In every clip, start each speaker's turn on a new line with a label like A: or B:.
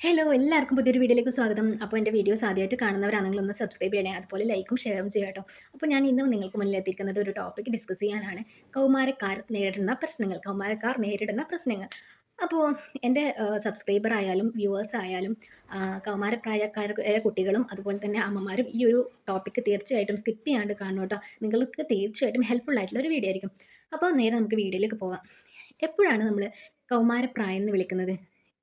A: Hello എല്ലാവർക്കും പുതിയൊരു വീഡിയോയിലേക്ക് സ്വാഗതം. അപ്പോൾ എന്റെ വീഡിയോസ് ആദ്യമായിട്ട് കാണുന്നവരാണെങ്കിൽ ഒന്ന് സബ്സ്ക്രൈബ് ചെയ്യണേ. അതുപോലെ ലൈക്കും ഷെയറും ചെയ്യാം കേട്ടോ. അപ്പോൾ ഞാൻ ഇന്നും നിങ്ങൾക്ക് മുന്നിൽ എത്തിക്കുന്നത് ഒരു ടോപ്പിക് ഡിസ്കസ് ചെയ്യാനാണ്. കൗമാരക്കാർ നേരിടുന്ന പ്രശ്നങ്ങൾ കൗമാരക്കാർ നേരിടുന്ന പ്രശ്നങ്ങൾ. അപ്പോൾ എന്റെ സബ്സ്ക്രൈബർ ആയാലും വ്യൂവേഴ്സ് ആയാലും കൗമാരപ്രായക്കാരായ കുട്ടികളും അതുപോലെ തന്നെ അമ്മമാരും ഈ ഒരു ടോപ്പിക്ക് തീർച്ചയായിട്ടും സ്കിപ്പ് ചെയ്യാണ്ട് കാണും കേട്ടോ. നിങ്ങൾക്ക് തീർച്ചയായിട്ടും ഹെൽപ്ഫുൾ ആയിട്ടുള്ള ഒരു വീഡിയോ ആയിരിക്കും. അപ്പോൾ നേരെ നമുക്ക് വീഡിയോയിലേക്ക് പോകാം എപ്പോഴാണ് നമ്മൾ കൗമാരപ്രായം എന്ന് വിളിക്കുന്നത്?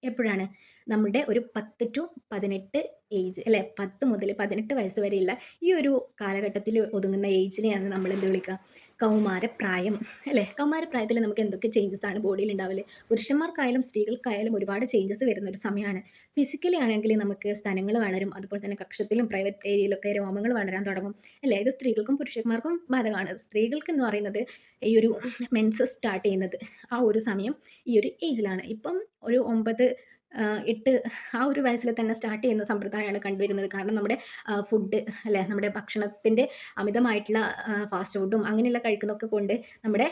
A: എപ്പോഴാണ്? നമ്മുടെ ഒരു പത്ത് ടു പതിനെട്ട് ഏജ് അല്ലെ? പത്ത് മുതൽ പതിനെട്ട് വയസ്സ് വരെയുള്ള ഈ ഒരു കാലഘട്ടത്തിൽ ഒതുങ്ങുന്ന ഏജിനെയാണ് നമ്മൾ എന്ത് വിളിക്കുക? കൗമാരപ്രായം അല്ലേ? കൗമാരപ്രായത്തിൽ നമുക്ക് എന്തൊക്കെ ചേഞ്ചസ് ആണ് ബോഡിയിൽ ഉണ്ടാവൽ പുരുഷന്മാർക്കായാലും സ്ത്രീകൾക്കായാലും ഒരുപാട് ചേഞ്ചസ് വരുന്ന ഒരു സമയമാണ് ഫിസിക്കലി ആണെങ്കിൽ നമുക്ക് സ്ഥലങ്ങൾ വളരും അതുപോലെ തന്നെ കക്ഷത്തിലും പ്രൈവറ്റ് ഏരിയയിലൊക്കെ രോമങ്ങൾ വളരാൻ തുടങ്ങും അല്ലേ? ഇത് സ്ത്രീകൾക്കും പുരുഷന്മാർക്കും ബാധകമാണ്. സ്ത്രീകൾക്ക് എന്ന് പറയുന്നത് ഈ ഒരു മെൻസസ് സ്റ്റാർട്ട് ചെയ്യുന്നത് ആ ഒരു സമയം ഈ ഒരു ഏജിലാണ് ഇപ്പം ഒരു ഒമ്പത് എട്ട് ആ ഒരു വയസ്സിൽ തന്നെ സ്റ്റാർട്ട് ചെയ്യുന്ന സമ്പ്രദായമാണ് കണ്ടുവരുന്നത്. കാരണം നമ്മുടെ ഫുഡ് അല്ലേ നമ്മുടെ ഭക്ഷണത്തിന്റെ അമിതമായിട്ടുള്ള ഫാസ്റ്റ് ഫുഡും അങ്ങനെയുള്ള കഴിക്കുന്നതൊക്കെ കൊണ്ട് നമ്മുടെ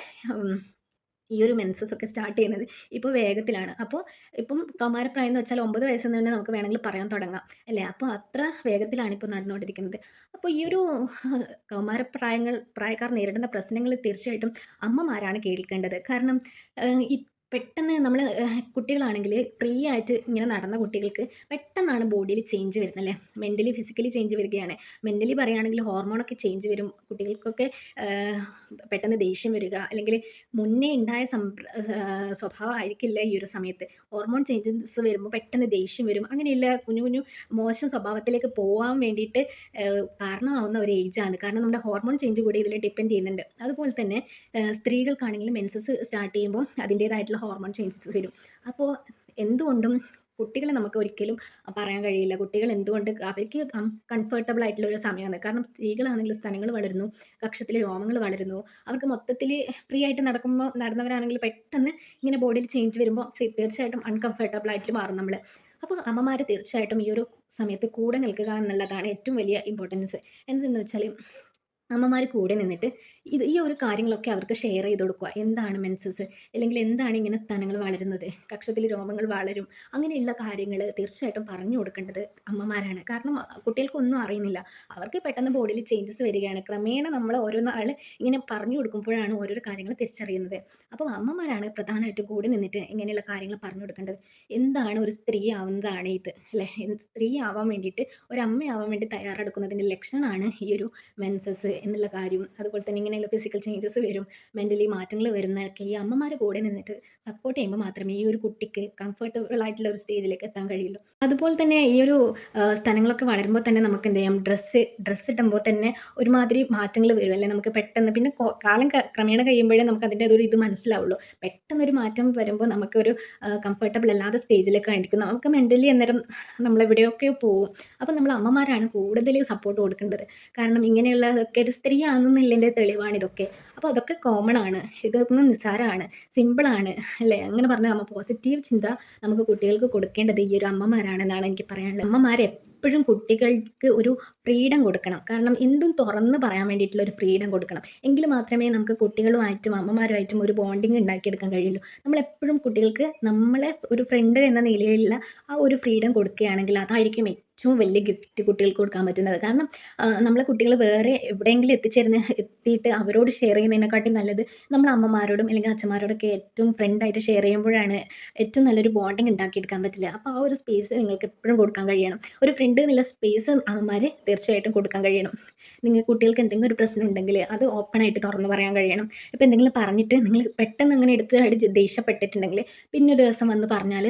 A: ഈ ഒരു മെൻസസ് ഒക്കെ സ്റ്റാർട്ട് ചെയ്യുന്നത് ഇപ്പോൾ വേഗത്തിലാണ്. അപ്പോൾ ഇപ്പം കൗമാരപ്രായം എന്ന് വെച്ചാൽ ഒമ്പത് വയസ്സിൽ നിന്ന് തന്നെ നമുക്ക് വേണമെങ്കിൽ പറയാൻ തുടങ്ങാം. അല്ലേ? അപ്പോൾ അത്ര വേഗത്തിലാണ് ഇപ്പോൾ നടന്നുകൊണ്ടിരിക്കുന്നത്. അപ്പോൾ ഈ ഒരു കൗമാരപ്രായങ്ങൾ പ്രായക്കാർ നേരിടുന്ന പ്രശ്നങ്ങൾ തീർച്ചയായിട്ടും അമ്മമാരാണ് കേൾക്കേണ്ടത് കാരണം പെട്ടെന്ന് നമ്മൾ കുട്ടികളാണെങ്കിൽ ഫ്രീ ആയിട്ട് ഇങ്ങനെ നടന്ന കുട്ടികൾക്ക് പെട്ടെന്നാണ് ബോഡിയിൽ ചേഞ്ച് വരുന്നത് അല്ലേ മെന്റലി ഫിസിക്കലി ചേഞ്ച് വരികയാണ്. മെന്റലി പറയുകയാണെങ്കിൽ ഹോർമോണൊക്കെ ചേഞ്ച് വരും. കുട്ടികൾക്കൊക്കെ പെട്ടെന്ന് ദേഷ്യം വരിക. അല്ലെങ്കിൽ മുന്നേ ഉണ്ടായ സംപ്ര സ്വഭാവമായിരിക്കില്ല ഈ ഒരു സമയത്ത്. ഹോർമോൺ ചേഞ്ചസ് വരുമ്പോൾ പെട്ടെന്ന് ദേഷ്യം വരും. അങ്ങനെയുള്ള കുഞ്ഞു കുഞ്ഞു മോശം സ്വഭാവത്തിലേക്ക് പോകാൻ വേണ്ടിയിട്ട് കാരണമാവുന്ന ഒരു ഏജാണ് കാരണം നമ്മുടെ ഹോർമോൺ ചേഞ്ച് കൂടി ഇതിൽ ഡിപ്പെൻഡ് ചെയ്യുന്നുണ്ട്. അതുപോലെ തന്നെ സ്ത്രീകൾക്കാണെങ്കിലും മെൻസസ് സ്റ്റാർട്ട് ചെയ്യുമ്പോൾ അതിന്റേതായിട്ടുള്ള ഹോർമോൺ ചേഞ്ചസ് വരും. അപ്പോൾ എന്തുകൊണ്ടും കുട്ടികളെ നമുക്ക് ഒരിക്കലും പറയാൻ കഴിയില്ല. കുട്ടികൾ എന്തുകൊണ്ട് അവർക്ക് കംഫർട്ടബിൾ ആയിട്ടുള്ള ഒരു സമയമാണ്. കാരണം സ്ത്രീകളാണെങ്കിൽ സ്ഥലങ്ങൾ വളരുന്നു കക്ഷത്തിൽ രോമങ്ങൾ വളരുന്നു. അവർക്ക് മൊത്തത്തിൽ ഫ്രീ ആയിട്ട് നടക്കുമ്പോൾ നടന്നവരാണെങ്കിൽ പെട്ടെന്ന് ഇങ്ങനെ ബോഡിയിൽ ചേഞ്ച് വരുമ്പോൾ തീർച്ചയായിട്ടും അൺകംഫർട്ടബിൾ ആയിട്ട് മാറും നമ്മൾ അപ്പോൾ അമ്മമാർ തീർച്ചയായിട്ടും ഈ ഒരു സമയത്ത് കൂടെ നിൽക്കുക എന്നുള്ളതാണ് ഏറ്റവും വലിയ ഇമ്പോർട്ടൻസ് എന്തെന്ന് വെച്ചാൽ അമ്മമാർ കൂടെ നിന്നിട്ട് ഇത് ഈ ഒരു കാര്യങ്ങളൊക്കെ അവർക്ക് ഷെയർ ചെയ്ത് കൊടുക്കുക. എന്താണ് മെൻസസ് അല്ലെങ്കിൽ എന്താണ് ഇങ്ങനെ സ്ഥാനങ്ങൾ വളരുന്നത്? കക്ഷത്തിൽ രോമങ്ങൾ വളരും. അങ്ങനെയുള്ള കാര്യങ്ങൾ തീർച്ചയായിട്ടും പറഞ്ഞു കൊടുക്കേണ്ടത് അമ്മമാരാണ്. കാരണം കുട്ടികൾക്കൊന്നും അറിയുന്നില്ല. അവർക്ക് പെട്ടെന്ന് ബോഡിയിൽ ചേഞ്ചസ് വരികയാണ്. ക്രമേണ നമ്മൾ ഓരോ നാൾ ഇങ്ങനെ പറഞ്ഞു കൊടുക്കുമ്പോഴാണ് ഓരോരോ കാര്യങ്ങൾ തിരിച്ചറിയുന്നത്. അപ്പോൾ അമ്മമാരാണ് പ്രധാനമായിട്ടും കൂടി നിന്നിട്ട് ഇങ്ങനെയുള്ള കാര്യങ്ങൾ പറഞ്ഞു കൊടുക്കേണ്ടത്. എന്താണ് ഒരു സ്ത്രീ ആവുന്നതാണ് ഇത് അല്ലേ? സ്ത്രീ ആവാൻ വേണ്ടിയിട്ട് ഒരു അമ്മയാവാൻ വേണ്ടി തയ്യാറെടുക്കുന്നതിന്റെ ലക്ഷണമാണ് ഈ ഒരു മെൻസസ് എന്നുള്ള കാര്യം. അതുപോലെ തന്നെ ഇങ്ങനെയുള്ള ഫിസിക്കൽ ചേഞ്ചസ് വരും മെന്റലി മാറ്റങ്ങൾ വരുന്നതൊക്കെ ഈ അമ്മമാർ കൂടെ നിന്നിട്ട് സപ്പോർട്ട് ചെയ്യുമ്പോൾ മാത്രമേ ഈ ഒരു കുട്ടിക്ക് കംഫർട്ടബിൾ ആയിട്ടുള്ള ഒരു സ്റ്റേജിലേക്ക് എത്താൻ കഴിയുള്ളൂ. അതുപോലെ തന്നെ ഈ ഒരു സ്ഥലങ്ങളൊക്കെ വളരുമ്പോൾ തന്നെ നമുക്ക് എന്ത് ചെയ്യാം? ഡ്രസ്സ് ഡ്രസ്സ് ഇടുമ്പോൾ തന്നെ ഒരുമാതിരി മാറ്റങ്ങൾ വരും. അല്ലേ? നമുക്ക് പെട്ടെന്ന് പിന്നെ കാലം ക്രമേണ കഴിയുമ്പോഴേ നമുക്ക് അതിന്റെ ഒരു ഇത് മനസ്സിലാവുള്ളൂ. പെട്ടെന്ന് ഒരു മാറ്റം വരുമ്പോൾ നമുക്കൊരു കംഫർട്ടബിൾ അല്ലാത്ത സ്റ്റേജിലേക്ക് ആയിരിക്കും നമുക്ക് മെന്റലി അന്നേരം നമ്മളെവിടെയൊക്കെ പോകും. അപ്പോൾ നമ്മൾ അമ്മമാരാണ് കൂടുതൽ സപ്പോർട്ട് കൊടുക്കേണ്ടത്. കാരണം ഇങ്ങനെയുള്ളതൊക്കെ ഒരു സ്ത്രീ ആണെന്നുള്ളതിന്റെ തെളിവാണ് ഇതൊക്കെ. അപ്പോൾ അതൊക്കെ കോമൺ ആണ്. ഇതൊന്നും നിസ്സാരമാണ്. സിമ്പിളാണ് അല്ലേ? അങ്ങനെ പറഞ്ഞാൽ നമ്മൾ പോസിറ്റീവ് ചിന്ത നമുക്ക് കുട്ടികൾക്ക് കൊടുക്കേണ്ടത് ഈ ഒരു അമ്മമാരാണെന്നാണ് എനിക്ക് പറയാനുള്ളത്. അമ്മമാരെ എപ്പോഴും കുട്ടികൾക്ക് ഒരു ഫ്രീഡം കൊടുക്കണം. കാരണം എന്തും തുറന്ന് പറയാൻ വേണ്ടിയിട്ടുള്ള ഒരു ഫ്രീഡം കൊടുക്കണം. എങ്കിൽ മാത്രമേ നമുക്ക് കുട്ടികളുമായിട്ടും അമ്മമാരുമായിട്ടും ഒരു ബോണ്ടിങ് ഉണ്ടാക്കിയെടുക്കാൻ കഴിയുള്ളൂ. നമ്മളെപ്പോഴും കുട്ടികൾക്ക് നമ്മളെ ഒരു ഫ്രണ്ട് എന്ന നിലയിലുള്ള ആ ഒരു ഫ്രീഡം കൊടുക്കുകയാണെങ്കിൽ അതായിരിക്കും ഏറ്റവും വലിയ ഗിഫ്റ്റ് കുട്ടികൾക്ക് കൊടുക്കാൻ പറ്റുന്നത്. കാരണം നമ്മളെ കുട്ടികൾ വേറെ എവിടെയെങ്കിലും എത്തിച്ചേരുന്ന എത്തിയിട്ട് അവരോട് ഷെയർ ചെയ്യുന്നതിനെക്കാട്ടി നല്ലത് നമ്മൾ അമ്മമാരോടും അല്ലെങ്കിൽ അച്ഛന്മാരോടൊക്കെ ഏറ്റവും ഫ്രണ്ടായിട്ട് ഷെയർ ചെയ്യുമ്പോഴാണ് ഏറ്റവും നല്ലൊരു ബോണ്ടിങ് ഉണ്ടാക്കിയെടുക്കാൻ പറ്റില്ല. അപ്പോൾ ആ ഒരു സ്പേസ് നിങ്ങൾക്ക് എപ്പോഴും കൊടുക്കാൻ കഴിയണം. ഒരു ഫ്രണ്ട് എന്നുള്ള സ്പേസ് അമ്മമാർ തീർച്ചയായിട്ടും കൊടുക്കാൻ കഴിയണം. നിങ്ങൾ കുട്ടികൾക്ക് എന്തെങ്കിലും ഒരു പ്രശ്നം ഉണ്ടെങ്കിൽ അത് ഓപ്പണായിട്ട് തുറന്ന് പറയാൻ കഴിയണം. ഇപ്പോൾ എന്തെങ്കിലും പറഞ്ഞിട്ട് നിങ്ങൾ പെട്ടെന്ന് അങ്ങനെ എടുത്ത് ദേഷ്യപ്പെട്ടിട്ടുണ്ടെങ്കിൽ പിന്നെ ഒരു ദിവസം വന്ന് പറഞ്ഞാൽ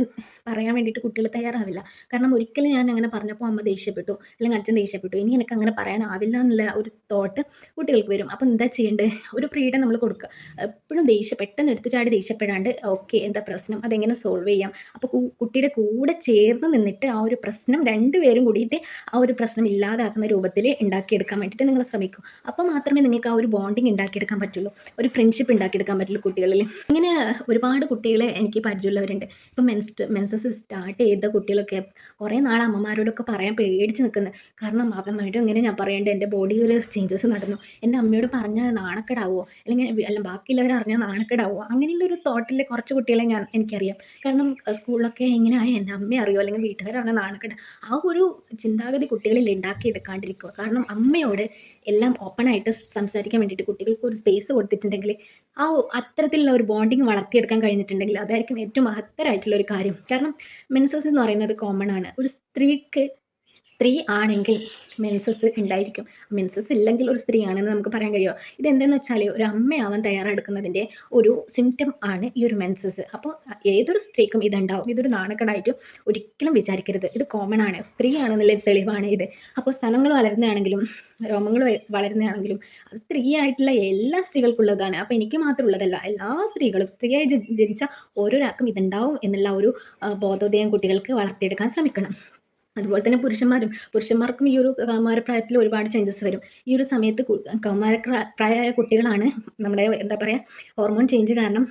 A: പറയാൻ വേണ്ടിയിട്ട് കുട്ടികൾ തയ്യാറാവില്ല. കാരണം ഒരിക്കലും ഞാൻ അങ്ങനെ പറഞ്ഞപ്പോൾ അമ്മ ദേഷ്യപ്പെട്ടു അല്ലെങ്കിൽ അച്ഛൻ ദേഷ്യപ്പെട്ടു. ഇനി എനിക്ക് അങ്ങനെ പറയാനാവില്ല എന്നുള്ള ഒരു തോട്ട് കുട്ടികൾക്ക് വരും. അപ്പം എന്താ ചെയ്യേണ്ടത് ഒരു ഫ്രീഡം നമ്മൾ കൊടുക്കുക എപ്പോഴും ദേഷ്യം പെട്ടെന്ന് എടുത്ത് ദേഷ്യപ്പെടാണ്ട് ഓക്കെ എന്താ പ്രശ്നം? അതെങ്ങനെ സോൾവ് ചെയ്യാം? അപ്പോൾ കുട്ടിയുടെ കൂടെ ചേർന്ന് നിന്നിട്ട് ആ ഒരു പ്രശ്നം രണ്ടുപേരും കൂടിയിട്ട് ആ ഒരു പ്രശ്നം ഇല്ലാതാക്കുന്ന രൂപത്തിൽ ഉണ്ടാക്കിയെടുക്കാൻ വേണ്ടിയിട്ട് നിങ്ങൾ ശ്രമിക്കും. അപ്പോൾ മാത്രമേ നിങ്ങൾക്ക് ആ ഒരു ബോണ്ടിങ് ഉണ്ടാക്കിയെടുക്കാൻ പറ്റുള്ളൂ. ഒരു ഫ്രണ്ട്ഷിപ്പ് ഉണ്ടാക്കിയെടുക്കാൻ പറ്റുള്ളൂ കുട്ടികളിൽ ഇങ്ങനെ ഒരുപാട് കുട്ടികളെ എനിക്ക് പരിചയമുള്ളവരുണ്ട്. ഇപ്പം മെൻസ് മെൻസ് മെൻസസ് സ്റ്റാർട്ട് ചെയ്ത കുട്ടികളൊക്കെ കുറേ നാൾ അമ്മമാരോടൊക്കെ പറയാൻ പേടിച്ച് നിൽക്കുന്നത് കാരണം അമ്മമാരോട് ഇങ്ങനെ ഞാൻ പറയേണ്ടത് എന്റെ ബോഡിയിൽ ചേഞ്ചസ് നടന്നു. എന്റെ അമ്മയോട് പറഞ്ഞാൽ നാണക്കേടാവോ? അല്ലെങ്കിൽ അല്ല ബാക്കിയുള്ളവർ അറിഞ്ഞാൽ നാണക്കേടാവോ? അങ്ങനെയുള്ള ഒരു തോട്ടിലെ കുറച്ച് കുട്ടികളെ ഞാൻ എനിക്കറിയാം. കാരണം സ്കൂളിലൊക്കെ എങ്ങനെയായി എന്റെ അമ്മയെ അറിയോ? അല്ലെങ്കിൽ വീട്ടുകാരാണ് നാണക്കേട്? ആ ഒരു ചിന്താഗതി കുട്ടികളിൽ ഉണ്ടാക്കിയെടുക്കാണ്ടിരിക്കുക കാരണം അമ്മയോട് എല്ലാം ഓപ്പണായിട്ട് സംസാരിക്കാൻ വേണ്ടിയിട്ട് കുട്ടികൾക്ക് ഒരു സ്പേസ് കൊടുത്തിട്ടുണ്ടെങ്കിൽ ആ അത്തരത്തിലുള്ള ഒരു ബോണ്ടിങ് വളർത്തിയെടുക്കാൻ കഴിഞ്ഞിട്ടുണ്ടെങ്കിൽ അതായിരിക്കും ഏറ്റവും മഹത്തരമായിട്ടുള്ള ഒരു കാര്യം. കാരണം മെൻസസ് എന്ന് പറയുന്നത് കോമൺ ആണ്. ഒരു സ്ത്രീക്ക് സ്ത്രീ ആണെങ്കിൽ മെൻസസ് ഉണ്ടായിരിക്കും. മെൻസസ് ഇല്ലെങ്കിൽ ഒരു സ്ത്രീയാണെന്ന് നമുക്ക് പറയാൻ കഴിയുമോ? ഇതെന്തെന്ന് വെച്ചാൽ ഒരു അമ്മയാവാൻ തയ്യാറെടുക്കുന്നതിന്റെ ഒരു സിംറ്റം ആണ് ഈ ഒരു മെൻസസ് അപ്പോൾ ഏതൊരു സ്ത്രീക്കും ഇതുണ്ടാവും. ഇതൊരു നാണക്കേടായിട്ട് ഒരിക്കലും വിചാരിക്കരുത്. ഇത് കോമൺ ആണ്. സ്ത്രീ ആണെന്നുള്ള തെളിവാണ് ഇത്. അപ്പോൾ സ്ഥലങ്ങൾ വളരുന്നതാണെങ്കിലും രോമങ്ങൾ വളരുന്നതാണെങ്കിലും അത് സ്ത്രീ ആയിട്ടുള്ള എല്ലാ സ്ത്രീകൾക്കുള്ളതാണ്. അപ്പോൾ എനിക്ക് മാത്രം ഉള്ളതല്ല. എല്ലാ സ്ത്രീകളും സ്ത്രീയായി ജനിച്ച ഓരോരാൾക്കും ഇതുണ്ടാവും എന്നുള്ള ഒരു ബോധോദയം കുട്ടികൾക്ക് വളർത്തിയെടുക്കാൻ ശ്രമിക്കണം. അതുപോലെ തന്നെ പുരുഷന്മാരും പുരുഷന്മാർക്കും ഈ ഒരു കൗമാരപ്രായത്തിൽ ഒരുപാട് ചേഞ്ചസ് വരും. ഈ ഒരു സമയത്ത് കു- കൗമാര ക്ര- പ്രായമായ കുട്ടികളാണ് നമ്മുടെ എന്താ പറയുക ഹോർമോൺ ചേഞ്ച് കാരണം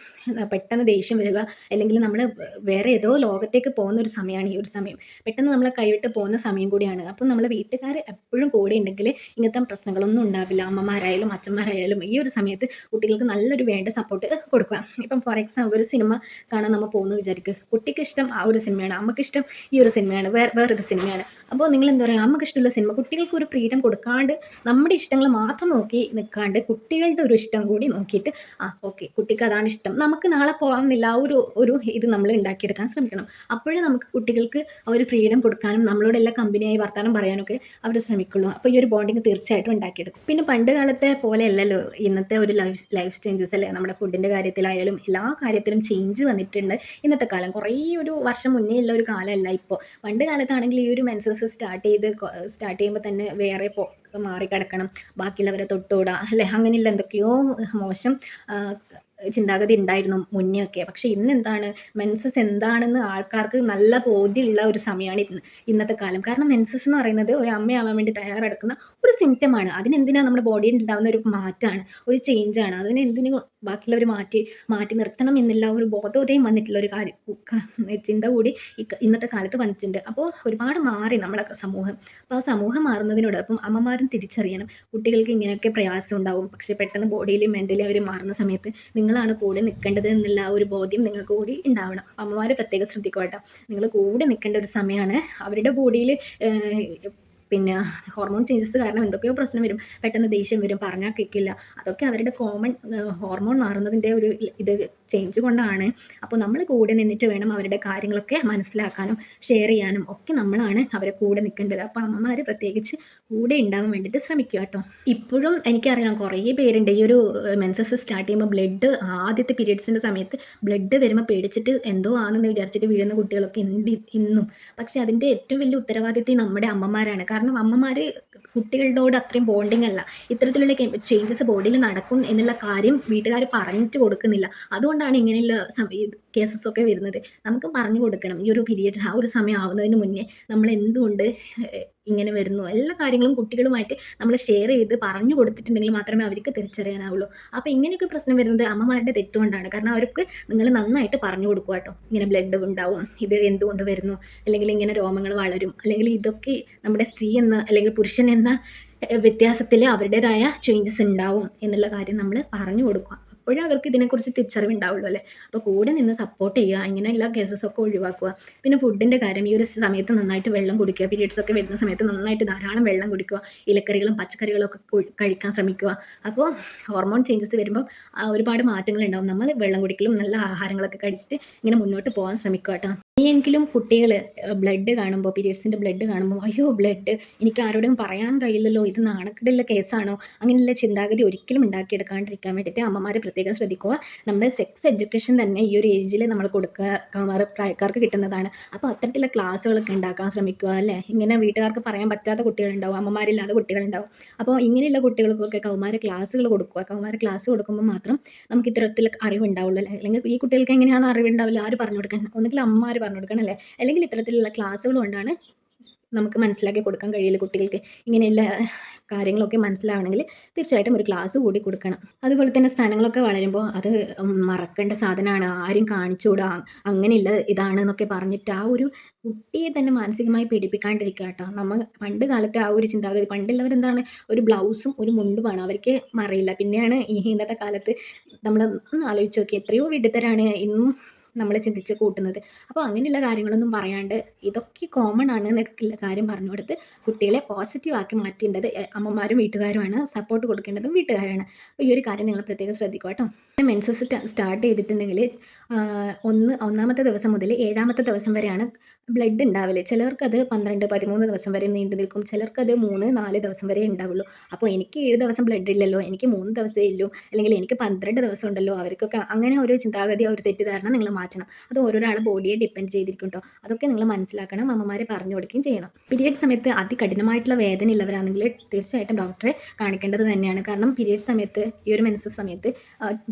A: പെട്ടെന്ന് ദേഷ്യം വരിക അല്ലെങ്കിൽ നമ്മൾ വേറെ ഏതോ ലോകത്തേക്ക് പോകുന്ന ഒരു സമയമാണ് ഈ ഒരു സമയം. പെട്ടെന്ന് നമ്മളെ കൈവിട്ട് പോകുന്ന സമയം കൂടിയാണ്. അപ്പം നമ്മളെ വീട്ടുകാർ എപ്പോഴും കൂടെ ഉണ്ടെങ്കിൽ ഇങ്ങനത്തെ പ്രശ്നങ്ങളൊന്നും ഉണ്ടാവില്ല. അമ്മമാരായാലും അച്ഛന്മാരായാലും ഈ ഒരു സമയത്ത് കുട്ടികൾക്ക് നല്ലൊരു വേണ്ട സപ്പോർട്ട് കൊടുക്കുക. ഇപ്പം ഫോർ എക്സാമ്പിൾ ഒരു സിനിമ കാണാൻ നമ്മൾ പോകുന്നു വിചാരിക്കുക കുട്ടിക്ക് ഇഷ്ടം ആ ഒരു സിനിമയാണ് അമ്മയ്ക്ക് ഇഷ്ടം ഈ ഒരു സിനിമയാണ് വേറെ വേറൊരു സിനിമയാണ്. അപ്പോൾ നിങ്ങൾ എന്താ പറയുക നമുക്ക് ഇഷ്ടമുള്ള സിനിമ കുട്ടികൾക്ക് ഒരു ഫ്രീഡം കൊടുക്കാണ്ട് നമ്മുടെ ഇഷ്ടങ്ങൾ മാത്രം നോക്കി നിൽക്കാണ്ട് കുട്ടികളുടെ ഒരു ഇഷ്ടം കൂടി നോക്കിയിട്ട് ആ ഓക്കെ കുട്ടിക്ക് അതാണ് ഇഷ്ടം. നമുക്ക് നാളെ പോകാമെന്നില്ല ആ ഒരു ഒരു ഇത് നമ്മൾ ഉണ്ടാക്കിയെടുക്കാൻ ശ്രമിക്കണം. അപ്പോഴേ നമുക്ക് കുട്ടികൾക്ക് ഒരു ഫ്രീഡം കൊടുക്കാനും നമ്മളോട് എല്ലാം കമ്പനിയായി വർത്താനം പറയാനൊക്കെ അവർ ശ്രമിക്കുള്ളൂ. അപ്പോൾ ഈ ഒരു ബോണ്ടിങ് തീർച്ചയായിട്ടും ഉണ്ടാക്കിയെടുക്കും. പിന്നെ പണ്ട് കാലത്തെ പോലെ അല്ലല്ലോ ഇന്നത്തെ ഒരു ലൈഫ് ലൈഫ് ചേഞ്ചസ് അല്ലേ? നമ്മുടെ ഫുഡിന്റെ കാര്യത്തിലായാലും എല്ലാ കാര്യത്തിലും ചേഞ്ച് വന്നിട്ടുണ്ട് ഇന്നത്തെ കാലം. കുറേ ഒരു വർഷം മുന്നേ ഉള്ള ഒരു കാലമല്ല ഇപ്പോൾ പണ്ട് കാലത്താണെങ്കിൽ ഈ ഒരു മെൻസസ് സ്റ്റാർട്ട് ചെയ്ത് സ്റ്റാർട്ട് ചെയ്യുമ്പോൾ തന്നെ വേറെ പോ മാറി കിടക്കണം ബാക്കിയുള്ളവരെ തൊട്ടുകൂടാ അല്ലേ? അങ്ങനെയുള്ള എന്തൊക്കെയോ മോശം ചിന്താഗതി ഉണ്ടായിരുന്നു മുന്നേ ഒക്കെ പക്ഷെ ഇന്ന് എന്താണ് മെൻസസ് എന്താണെന്ന് ആൾക്കാർക്ക് നല്ല ബോധ്യമുള്ള ഒരു സമയമാണ് ഇന്ന് ഇന്നത്തെ കാലം. കാരണം മെൻസസ് എന്ന് പറയുന്നത് ഒരു അമ്മയാവാൻ വേണ്ടി തയ്യാറെടുക്കുന്ന ഒരു സിംറ്റമാണ് അതിനെന്തിനാണ് നമ്മുടെ ബോഡിയിൽ ഉണ്ടാകുന്ന ഒരു മാറ്റമാണ് ഒരു ചേഞ്ചാണ് അതിനെ എന്തിനു ബാക്കിയുള്ളവർ മാറ്റി മാറ്റി നിർത്തണം എന്നുള്ള ഒരു ബോധോദയം വന്നിട്ടുള്ള ഒരു കാര്യം ചിന്ത കൂടി ഇന്നത്തെ കാലത്ത് വന്നിട്ടുണ്ട്. അപ്പോൾ ഒരുപാട് മാറി നമ്മളെ സമൂഹം. അപ്പോൾ ആ സമൂഹം മാറുന്നതിനോടൊപ്പം അമ്മമാരും തിരിച്ചറിയണം. കുട്ടികൾക്ക് ഇങ്ങനെയൊക്കെ പ്രയാസം ഉണ്ടാവും. പക്ഷേ പെട്ടെന്ന് ബോഡിയിൽ മെന്റലി അവർ മാറുന്ന സമയത്ത് നിങ്ങളാണ് കൂടെ നിൽക്കേണ്ടത് എന്നുള്ള ഒരു ബോധ്യം നിങ്ങൾക്ക് കൂടി ഉണ്ടാവണം അമ്മമാരെ പ്രത്യേകം കേട്ടോ നിങ്ങൾ കൂടെ നിൽക്കേണ്ട ഒരു സമയമാണ് അവരുടെ ബോഡിയിൽ പിന്നെ ഹോർമോൺ ചേഞ്ചസ് കാരണം എന്തൊക്കെയോ പ്രശ്നം വരും. പെട്ടെന്ന് ദേഷ്യം വരും പറഞ്ഞാൽ കേൾക്കില്ല അതൊക്കെ അവരുടെ കോമൺ ഹോർമോൺ മാറുന്നതിന്റെ ഒരു ഇത് ചേഞ്ച് കൊണ്ടാണ്. അപ്പോൾ നമ്മൾ കൂടെ നിന്നിട്ട് വേണം അവരുടെ കാര്യങ്ങളൊക്കെ മനസ്സിലാക്കാനും ഷെയർ ചെയ്യാനും ഒക്കെ നമ്മളാണ് അവരെ കൂടെ നിൽക്കേണ്ടത്. അപ്പോൾ അമ്മമാർ പ്രത്യേകിച്ച് കൂടെ ഉണ്ടാകാൻ വേണ്ടിയിട്ട് ശ്രമിക്കുക കേട്ടോ. ഇപ്പോഴും എനിക്കറിയാം കുറേ പേരുണ്ട്. ഈ ഒരു മെൻസസ് സ്റ്റാർട്ട് ചെയ്യുമ്പോൾ ബ്ലഡ് ആദ്യത്തെ പീരീഡ്സിന്റെ സമയത്ത് ബ്ലഡ് വരുമ്പോൾ പേടിച്ചിട്ട് എന്തോ ആണെന്ന് വിചാരിച്ചിട്ട് വീഴുന്ന കുട്ടികളൊക്കെ ഉണ്ട് ഇന്നും. പക്ഷേ അതിന്റെ ഏറ്റവും വലിയ ഉത്തരവാദിത്വം നമ്മുടെ അമ്മമാരാണ്. അമ്മമാർ കുട്ടികളോട് അത്രയും ബോണ്ടിങ് അല്ല. ഇത്തരത്തിലുള്ള ചേഞ്ചസ് ബോഡിയിൽ നടക്കും എന്നുള്ള കാര്യം വീട്ടുകാർ പറഞ്ഞിട്ട് കൊടുക്കുന്നില്ല. അതുകൊണ്ടാണ് ഇങ്ങനെയുള്ള കേസസ് ഒക്കെ വരുന്നത്. നമുക്ക് പറഞ്ഞു കൊടുക്കണം. ഈ ഒരു പീരീഡ് ആ ഒരു സമയം ആവുന്നതിന് മുന്നേ നമ്മൾ എന്തുകൊണ്ട് ഇങ്ങനെ വരുന്നു? എല്ലാ കാര്യങ്ങളും കുട്ടികളുമായിട്ട് നമ്മൾ ഷെയർ ചെയ്ത് പറഞ്ഞു കൊടുത്തിട്ടുണ്ടെങ്കിൽ മാത്രമേ അവർക്ക് തിരിച്ചറിയാനാവുള്ളൂ. അപ്പോൾ ഇങ്ങനെയൊക്കെ പ്രശ്നം വരുന്നത് അമ്മമാരുടെ തെറ്റുകൊണ്ടാണ്. കാരണം അവർക്ക് നിങ്ങൾ നന്നായിട്ട് പറഞ്ഞു കൊടുക്കുക കേട്ടോ. ഇങ്ങനെ ബ്ലഡ് ഉണ്ടാവും. ഇത് എന്തുകൊണ്ട് വരുന്നു? അല്ലെങ്കിൽ ഇങ്ങനെ രോമങ്ങൾ വളരും. അല്ലെങ്കിൽ ഇതൊക്കെ നമ്മുടെ സ്ത്രീ എന്ന അല്ലെങ്കിൽ പുരുഷൻ എന്ന വ്യത്യാസത്തിൽ അവരുടേതായ ചേഞ്ചസ് ഉണ്ടാവും എന്നുള്ള കാര്യം നമ്മൾ പറഞ്ഞു കൊടുക്കുക. അപ്പോഴേ അവർക്ക് ഇതിനെക്കുറിച്ച് തിരിച്ചറിവ് ഉണ്ടാവുള്ളൂ അല്ലേ? അപ്പോൾ കൂടെ നിന്ന് സപ്പോർട്ട് ചെയ്യുക ഇങ്ങനെയുള്ള കേസസ് ഒക്കെ ഒഴിവാക്കുക. പിന്നെ ഫുഡിന്റെ കാര്യം ഈ ഒരു സമയത്ത് നന്നായിട്ട് വെള്ളം കുടിക്കുക പീരീഡ്സ് ഒക്കെ വരുന്ന സമയത്ത് നന്നായിട്ട് ധാരാളം വെള്ളം കുടിക്കുക ഇലക്കറികളും പച്ചക്കറികളും ഒക്കെ കഴിക്കാൻ ശ്രമിക്കുക. അപ്പോൾ ഹോർമോൺ ചേഞ്ചസ് വരുമ്പോൾ ഒരുപാട് മാറ്റങ്ങൾ ഉണ്ടാവും നമ്മൾ വെള്ളം കുടിക്കലും നല്ല ആഹാരങ്ങളൊക്കെ കഴിച്ചിട്ട് ഇങ്ങനെ മുന്നോട്ട് പോകാൻ ശ്രമിക്കുക കേട്ടോ. ഇനിയെങ്കിലും കുട്ടികൾ ബ്ലഡ് കാണുമ്പോൾ പീരീഡ്സിന്റെ ബ്ലഡ് കാണുമ്പോൾ അയ്യോ ബ്ലഡ് എനിക്ക് ആരോടും പറയാൻ കഴിയില്ലല്ലോ ഇത് നാണക്കേടുള്ള കേസാണോ? അങ്ങനെയുള്ള ചിന്താഗതി ഒരിക്കലും ഉണ്ടാക്കിയെടുക്കാണ്ടിരിക്കാൻ വേണ്ടിയിട്ട് അമ്മമാർ പ്രത്യേകം ശ്രദ്ധിക്കുക. നമ്മുടെ സെക്സ് എഡ്യൂക്കേഷൻ തന്നെ ഈ ഒരു ഏജിൽ നമ്മൾ കൊടുക്കുക പ്രായക്കാർക്ക് കിട്ടുന്നതാണ്. അപ്പോൾ അത്തരത്തിലുള്ള ക്ലാസ്സുകളൊക്കെ ഉണ്ടാക്കാൻ ശ്രമിക്കുക അല്ലേ? ഇങ്ങനെ വീട്ടുകാർക്ക് പറയാൻ പറ്റാത്ത കുട്ടികളുണ്ടാവും അമ്മമാരില്ലാത്ത കുട്ടികളുണ്ടാവും. അപ്പോൾ ഇങ്ങനെയുള്ള കുട്ടികൾക്കൊക്കെ കൗമാര ക്ലാസ്സുകൾ കൊടുക്കുക. കൗമാര ക്ലാസ് കൊടുക്കുമ്പോൾ മാത്രം നമുക്ക് ഇത്തരത്തിൽ അറിവുണ്ടാവുള്ളൂ അല്ലേ? അല്ലെങ്കിൽ ഈ കുട്ടികൾക്ക് എങ്ങനെയാണ് അറിവുണ്ടാവില്ല ആര് പറഞ്ഞു കൊടുക്കാൻ? ഒന്നുകിൽ അമ്മമാർ പറഞ്ഞു കൊടുക്കണം അല്ലേ അല്ലെങ്കിൽ ഇത്തരത്തിലുള്ള ക്ലാസ്സുകൾ കൊണ്ടാണ് നമുക്ക് മനസ്സിലാക്കി കൊടുക്കാൻ കഴിയില്ല കുട്ടികൾക്ക്. ഇങ്ങനെയുള്ള കാര്യങ്ങളൊക്കെ മനസ്സിലാവണമെങ്കിൽ തീർച്ചയായിട്ടും ഒരു ക്ലാസ് കൂടി കൊടുക്കണം. അതുപോലെ തന്നെ സ്ഥലങ്ങളൊക്കെ വളരുമ്പോൾ അത് മറക്കേണ്ട സാധനമാണ്. ആരും കാണിച്ചുകൂടാ അങ്ങനെയുള്ള ഇതാണ് എന്നൊക്കെ പറഞ്ഞിട്ട് ആ ഒരു കുട്ടിയെ തന്നെ മാനസികമായി പീഡിപ്പിക്കാണ്ടിരിക്കുക കേട്ടോ. നമ്മൾ പണ്ട് കാലത്തെ ആ ഒരു ചിന്താഗതി പണ്ടുള്ളവരെന്താണ് ഒരു ബ്ലൗസും ഒരു മുണ്ടുമാണ്. അവർക്ക് മറിയില്ല പിന്നെയാണ് ഈ ഇന്നത്തെ കാലത്ത് നമ്മൾ ഒന്ന് ആലോചിച്ച് നോക്കി എത്രയോ വിഡിത്തരാണ് ഇന്നും നമ്മൾ ചിന്തിച്ച് കൂട്ടുന്നത്. അപ്പോൾ അങ്ങനെയുള്ള കാര്യങ്ങളൊന്നും പറയാണ്ട് ഇതൊക്കെ കോമൺ ആണ് എന്നൊക്കെയുള്ള കാര്യം പറഞ്ഞു കൊടുത്ത് കുട്ടികളെ പോസിറ്റീവ് ആക്കി മാറ്റേണ്ടത് അമ്മമാരും വീട്ടുകാരുമാണ്. സപ്പോർട്ട് കൊടുക്കേണ്ടതും വീട്ടുകാരാണ്. അപ്പോൾ ഈ ഒരു കാര്യം നിങ്ങൾ പ്രത്യേകം ശ്രദ്ധിക്കുക കേട്ടോ. മെൻസസ് സ്റ്റാർട്ട് ചെയ്തിട്ടുണ്ടെങ്കിൽ ഒന്ന് ഒന്നാമത്തെ ദിവസം മുതൽ ഏഴാമത്തെ ദിവസം വരെയാണ് ബ്ലഡ് ഉണ്ടാവില്ല ചിലർക്കത് പന്ത്രണ്ട് പതിമൂന്ന് ദിവസം വരെ നീണ്ടു നിൽക്കും. ചിലർക്കത് മൂന്ന് നാല് ദിവസം വരെ ഉണ്ടാവുള്ളൂ അപ്പോൾ എനിക്ക് ഏഴ് ദിവസം ബ്ലഡ് ഇല്ലല്ലോ എനിക്ക് മൂന്ന് ദിവസമേ ഇല്ലൂ അല്ലെങ്കിൽ എനിക്ക് പന്ത്രണ്ട് ദിവസം ഉണ്ടല്ലോ അവർക്കൊക്കെ അങ്ങനെ ഒരു ചിന്താഗതി ഒരു തെറ്റിദ്ധാരണ നിങ്ങൾ മാറ്റണം. അത് ഓരോരാളുടെ ബോഡിയെ ഡിപ്പെൻഡ് ചെയ്തിരിക്കും കേട്ടോ അതൊക്കെ നിങ്ങൾ മനസ്സിലാക്കണം അമ്മമാരെ പറഞ്ഞു കൊടുക്കുകയും ചെയ്യണം. പീരിയഡ് സമയത്ത് അതികഠിനമായിട്ടുള്ള വേദന ഉള്ളവരാണെങ്കിൽ തീർച്ചയായിട്ടും ഡോക്ടറെ കാണിക്കേണ്ടത് തന്നെയാണ്. കാരണം പീരിയഡ് സമയത്ത് ഈ ഒരു മെൻസസ് സമയത്ത്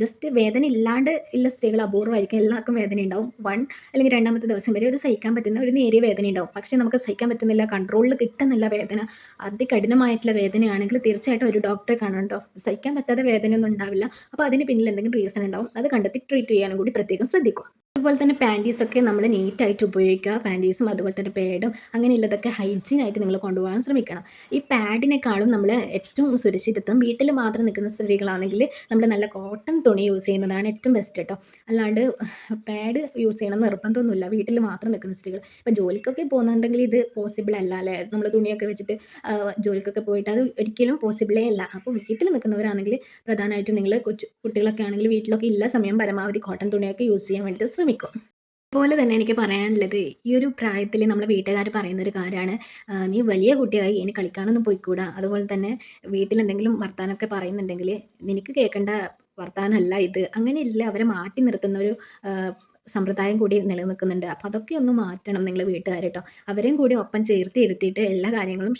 A: ജസ്റ്റ് വേദന ഇല്ലാണ്ട് ഉള്ള സ്ത്രീകൾ അപൂർവമായിരിക്കും എല്ലാവർക്കും വേദന ഉണ്ടാവും വൺ അല്ലെങ്കിൽ രണ്ടാമത്തെ ദിവസം വരെ ഒരു സഹിക്കാൻ പറ്റുന്ന ഒരു നേരിയ വേദന ഉണ്ടാവും പക്ഷേ നമുക്ക് സഹിക്കാൻ പറ്റുന്നില്ല കൺട്രോളിൽ കിട്ടുന്നില്ല വേദന അതികഠിനമായിട്ടുള്ള വേദനയാണെങ്കിൽ തീർച്ചയായിട്ടും ഒരു ഡോക്ടറെ കാണണ്ടോ സഹിക്കാൻ പറ്റാത്ത വേദനയൊന്നും ഉണ്ടാവില്ല. അപ്പോൾ അതിന് പിന്നിൽ എന്തെങ്കിലും റീസൺ ഉണ്ടാവും അത് കണ്ടെത്തി ട്രീറ്റ് ചെയ്യാനും കൂടി പ്രത്യേകം ശ്രദ്ധിക്കുക. അതുപോലെ തന്നെ പാന്റീസൊക്കെ നമ്മൾ നീറ്റായിട്ട് ഉപയോഗിക്കുക. പാന്റീസും അതുപോലെ തന്നെ പാഡും അങ്ങനെയുള്ളതൊക്കെ ഹൈജീനായിട്ട് നിങ്ങൾ കൊണ്ടുപോകാൻ ശ്രമിക്കണം. ഈ പാഡിനേക്കാളും നമ്മൾ ഏറ്റവും സുരക്ഷിതത്വം വീട്ടിൽ മാത്രം നിൽക്കുന്ന സ്ത്രീകളാണെങ്കിൽ നമ്മൾ നല്ല കോട്ടൺ തുണി യൂസ് ചെയ്യുന്നതാണ് ഏറ്റവും ബെസ്റ്റ് കേട്ടോ അല്ലാണ്ട് പാഡ് യൂസ് ചെയ്യണമെന്ന് നിർബന്ധമൊന്നുമില്ല. വീട്ടിൽ മാത്രം നിൽക്കുന്ന സ്ത്രീകൾ ഇപ്പം ജോലിക്കൊക്കെ പോകുന്നുണ്ടെങ്കിൽ ഇത് പോസിബിൾ അല്ല അല്ലേ? നമ്മൾ തുണിയൊക്കെ വെച്ചിട്ട് ജോലിക്കൊക്കെ പോയിട്ട് അത് ഒരിക്കലും പോസിബിളേ അല്ല. അപ്പോൾ വീട്ടിൽ നിൽക്കുന്നവരാണെങ്കിൽ പ്രധാനമായിട്ടും നിങ്ങൾ കൊച്ചു കുട്ടികളൊക്കെ ആണെങ്കിൽ വീട്ടിലൊക്കെ ഇല്ല സമയം പരമാവധി കോട്ടൺ തുണിയൊക്കെ യൂസ് ചെയ്യാൻ വേണ്ടിയിട്ട് ശ്രമിക്കും അതുപോലെ തന്നെ എനിക്ക് പറയാനുള്ളത് ഈ ഒരു പ്രായത്തിൽ നമ്മളെ വീട്ടുകാർ പറയുന്ന ഒരു കാര്യമാണ് നീ വലിയ കുട്ടിയായി ഇനി കളിക്കാനൊന്നും പോയിക്കൂടാ. അതുപോലെ തന്നെ വീട്ടിൽ എന്തെങ്കിലും വർത്താനമൊക്കെ പറയുന്നുണ്ടെങ്കിൽ നിനക്ക് കേൾക്കേണ്ട വർത്താനമല്ല ഇത്. അങ്ങനെയില്ല അവരെ മാറ്റി നിർത്തുന്ന ഒരു സമ്പ്രദായം കൂടി നിലനിൽക്കുന്നുണ്ട്. അപ്പോൾ അതൊക്കെ ഒന്ന് മാറ്റണം നിങ്ങൾ വീട്ടുകാർ കേട്ടോ അവരെയും കൂടി ഒപ്പം ചേർത്ത് ഇരുത്തിയിട്ട് എല്ലാ കാര്യങ്ങളും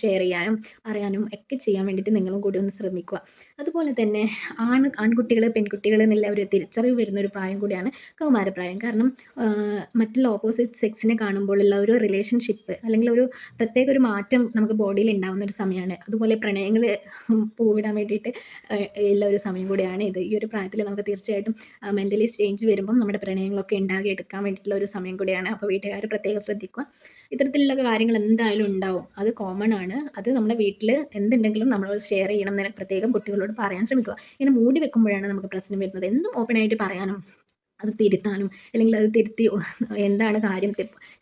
A: ഷെയർ ചെയ്യാനും അറിയാനും ഒക്കെ ചെയ്യാൻ വേണ്ടിയിട്ട് നിങ്ങളും കൂടി ഒന്ന് ശ്രമിക്കുക. അതുപോലെ തന്നെ ആണ് ആൺകുട്ടികൾ പെൺകുട്ടികൾ എന്നുള്ള ഒരു തിരിച്ചറിവ് വരുന്ന ഒരു പ്രായം കൂടിയാണ് കൗമാരപ്രായം. കാരണം മറ്റുള്ള ഓപ്പോസിറ്റ് സെക്സിനെ കാണുമ്പോഴുള്ള ഒരു റിലേഷൻഷിപ്പ് അല്ലെങ്കിൽ ഒരു പ്രത്യേക ഒരു മാറ്റം നമുക്ക് ബോഡിയിൽ ഉണ്ടാകുന്ന ഒരു സമയമാണ്. അതുപോലെ പ്രണയങ്ങൾ പൂവിടാൻ വേണ്ടിയിട്ട് ഉള്ള ഒരു സമയം കൂടിയാണ് ഇത്. ഈ ഒരു പ്രായത്തിൽ നമുക്ക് തീർച്ചയായിട്ടും മെന്റലി ചേഞ്ച് വരുമ്പം നമ്മുടെ പ്രണയങ്ങളൊക്കെ ഉണ്ടാക്കി എടുക്കാൻ വേണ്ടിയിട്ടുള്ള ഒരു സമയം കൂടിയാണ്. അപ്പോൾ വീട്ടുകാർ പ്രത്യേകം ശ്രദ്ധിക്കുക. ഇത്തരത്തിലുള്ള കാര്യങ്ങൾ എന്തായാലും ഉണ്ടാവും. അത് കോമൺ ആണ്. അത് നമ്മുടെ വീട്ടിൽ എന്തുണ്ടെങ്കിലും നമ്മൾ ഷെയർ ചെയ്യണം പ്രത്യേകം കുട്ടികളോട് പറയാൻ ശ്രമിക്കുക. ഇങ്ങനെ മൂടി വെക്കുമ്പോഴാണ് നമുക്ക് പ്രശ്നം വരുന്നത്. എന്തും ഓപ്പണായിട്ട് പറയാനും അത് തിരുത്താനും അല്ലെങ്കിൽ അത് തിരുത്തി എന്താണ് കാര്യം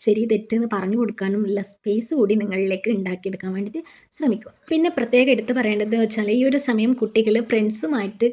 A: ശരി തെറ്റെന്ന് പറഞ്ഞു കൊടുക്കാനും ഉള്ള സ്പേസ് കൂടി നിങ്ങളിലേക്ക് ഉണ്ടാക്കിയെടുക്കാൻ വേണ്ടിയിട്ട് ശ്രമിക്കുക. പിന്നെ പ്രത്യേകം എടുത്ത് പറയേണ്ടത് വെച്ചാൽ ഈ ഒരു സമയം കുട്ടികൾ ഫ്രണ്ട്സുമായിട്ട്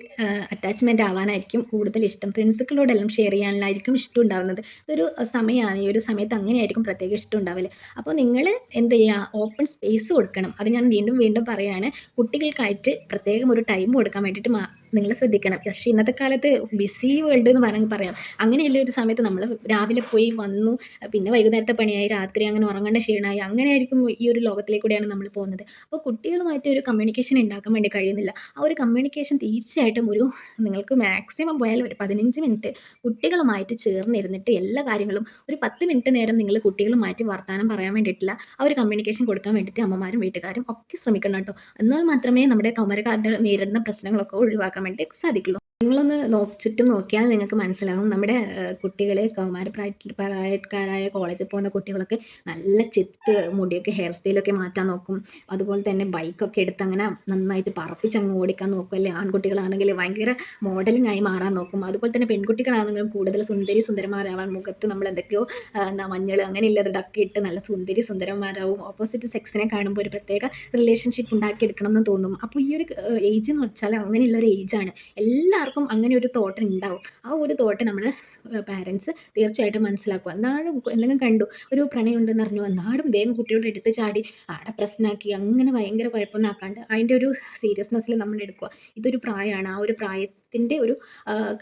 A: അറ്റാച്ച്മെന്റ് ആവാനായിരിക്കും കൂടുതൽ ഇഷ്ടം. ഫ്രണ്ട്സുകളോടെല്ലാം ഷെയർ ചെയ്യാനായിരിക്കും ഇഷ്ടം ഉണ്ടാകുന്നത് ഒരു സമയമാണ് ഈ ഒരു സമയത്ത് അങ്ങനെയായിരിക്കും പ്രത്യേക ഇഷ്ടം ഉണ്ടാവില്ല അപ്പോൾ നിങ്ങൾ എന്ത് ചെയ്യുക? ഓപ്പൺ സ്പേസ് കൊടുക്കണം. അത് ഞാൻ വീണ്ടും വീണ്ടും പറയുകയാണ് കുട്ടികൾക്കായിട്ട് പ്രത്യേകം ഒരു ടൈം കൊടുക്കാൻ വേണ്ടിയിട്ട് നിങ്ങൾ ശ്രദ്ധിക്കണം. പക്ഷേ ഇന്നത്തെ കാലത്ത് ബിസി വേൾഡ് എന്ന് വേണമെങ്കിൽ പറയാം. അങ്ങനെയുള്ള ഒരു സമയത്ത് നമ്മൾ രാവിലെ പോയി വന്നു പിന്നെ വൈകുന്നേരത്തെ പണിയായി രാത്രി അങ്ങനെ ഉറങ്ങേണ്ട ക്ഷീണമായി അങ്ങനെ ആയിരിക്കും ഈ ഒരു ലോകത്തിലേക്കൂടെയാണ് നമ്മൾ പോകുന്നത്. അപ്പോൾ കുട്ടികളുമായിട്ട് ഒരു കമ്മ്യൂണിക്കേഷൻ ഉണ്ടാക്കാൻ വേണ്ടി കഴിയുന്നില്ല. ആ ഒരു കമ്മ്യൂണിക്കേഷൻ തീർച്ചയായിട്ടും ഒരു നിങ്ങൾക്ക് മാക്സിമം പോയാൽ ഒരു പതിനഞ്ച് മിനിറ്റ് കുട്ടികളുമായിട്ട് ചേർന്നിരുന്നിട്ട് എല്ലാ കാര്യങ്ങളും ഒരു പത്ത് മിനിറ്റ് നേരം നിങ്ങൾ കുട്ടികളുമായിട്ട് വർത്തമാനം പറയാൻ വേണ്ടിയിട്ടില്ല ആ ഒരു കമ്മ്യൂണിക്കേഷൻ കൊടുക്കാൻ വേണ്ടിയിട്ട് അമ്മമാരും വീട്ടുകാരും ഒക്കെ ശ്രമിക്കണം കേട്ടോ. എന്നാൽ മാത്രമേ നമ്മുടെ കൗമരക്കാരുടെ നേരിടുന്ന പ്രശ്നങ്ങളൊക്കെ ഒഴിവാക്കാൻ വേണ്ടി സാധിക്കുള്ളൂ നിങ്ങളൊന്ന് നോ ചുറ്റും നോക്കിയാൽ നിങ്ങൾക്ക് മനസ്സിലാകും നമ്മുടെ കുട്ടികളെ കൗമാരപ്രായക്കാരായ പ്രായക്കാരായ കോളേജിൽ പോകുന്ന കുട്ടികളൊക്കെ നല്ല ചെത്ത് മുടിയൊക്കെ ഹെയർ സ്റ്റൈലൊക്കെ മാറ്റാൻ നോക്കും. അതുപോലെ തന്നെ ബൈക്കൊക്കെ എടുത്ത് അങ്ങനെ നന്നായിട്ട് പറപ്പിച്ച് അങ്ങ് ഓടിക്കാൻ നോക്കും. അല്ലേ? ആൺകുട്ടികളാണെങ്കിൽ ഭയങ്കര മോഡലിംഗ് ആയി മാറാൻ നോക്കും. അതുപോലെ തന്നെ പെൺകുട്ടികളാണെങ്കിലും കൂടുതൽ സുന്ദരി സുന്ദരന്മാരാവാൻ മുഖത്ത് നമ്മൾ എന്തൊക്കെയോ എന്താ മഞ്ഞൾ അങ്ങനെയുള്ളത് ഇട്ട് നല്ല സുന്ദരി സുന്ദരന്മാരാവും. ഓപ്പോസിറ്റ് സെക്സിനെ കാണുമ്പോൾ ഒരു പ്രത്യേക റിലേഷൻഷിപ്പ് ഉണ്ടാക്കിയെടുക്കണം എന്ന് തോന്നും. അപ്പോൾ ഈ ഒരു ഏജ് എന്ന് വെച്ചാൽ അങ്ങനെയുള്ള ഒരു ഏജാണ് എല്ലാവർക്കും എല്ലാവർക്കും അങ്ങനെ ഒരു തോട്ട് ഉണ്ടാവും ആ ഒരു തോട്ട് നമ്മൾ പാരൻസ് തീർച്ചയായിട്ടും മനസ്സിലാക്കുക എന്നാലും എന്തെങ്കിലും കണ്ടു. ഒരു പ്രണയം ഉണ്ടെന്ന് അറിഞ്ഞു. എന്നാടും വേഗം കുട്ടികളുടെ എടുത്ത് ചാടി ആടെ പ്രശ്നമാക്കി അങ്ങനെ ഭയങ്കര കുഴപ്പമൊന്നാക്കാണ്ട് അതിന്റെ ഒരു സീരിയസ്നെസ്സിൽ നമ്മൾ എടുക്കുക ഇതൊരു പ്രായമാണ് ആ ഒരു പ്രായത്തിന്റെ ഒരു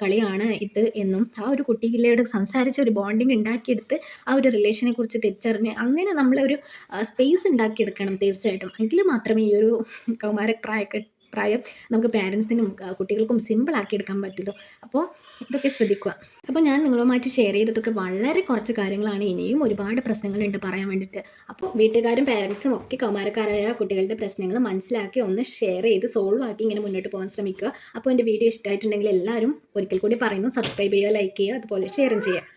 A: കളിയാണ് ഇത് എന്നും. ആ ഒരു കുട്ടികളോട് സംസാരിച്ച് ഒരു ബോണ്ടിങ് ഉണ്ടാക്കിയെടുത്ത് ആ ഒരു റിലേഷനെ കുറിച്ച് തിരിച്ചറിഞ്ഞ് അങ്ങനെ നമ്മളൊരു സ്പേസ് ഉണ്ടാക്കിയെടുക്കണം തീർച്ചയായിട്ടും. എങ്കിൽ മാത്രമേ ഈ ഒരു കൗമാര പ്രായ നമുക്ക് പാരൻസിനും കുട്ടികൾക്കും സിമ്പിളാക്കി എടുക്കാൻ പറ്റുമല്ലോ. അപ്പോൾ ഇതൊക്കെ ശ്രദ്ധിക്കുക. അപ്പോൾ ഞാൻ നിങ്ങളുമായിട്ട് ഷെയർ ചെയ്തതൊക്കെ വളരെ കുറച്ച് കാര്യങ്ങളാണ്. ഇനിയും ഒരുപാട് പ്രശ്നങ്ങളുണ്ട് പറയാൻ വേണ്ടിയിട്ട്. അപ്പോൾ വീട്ടുകാരും പാരൻസും ഒക്കെ കൗമാരക്കാരായ കുട്ടികളുടെ പ്രശ്നങ്ങൾ മനസ്സിലാക്കി ഒന്ന് ഷെയർ ചെയ്ത് സോൾവ് ആക്കി ഇങ്ങനെ മുന്നോട്ട് പോകാൻ ശ്രമിക്കുക. അപ്പോൾ എന്റെ വീഡിയോ ഇഷ്ടമായിട്ടുണ്ടെങ്കിൽ എല്ലാവരും ഒരിക്കൽ കൂടി പറയുന്നു. സബ്സ്ക്രൈബ് ചെയ്യുക ലൈക്ക് ചെയ്യുക അതുപോലെ ഷെയറും ചെയ്യുക.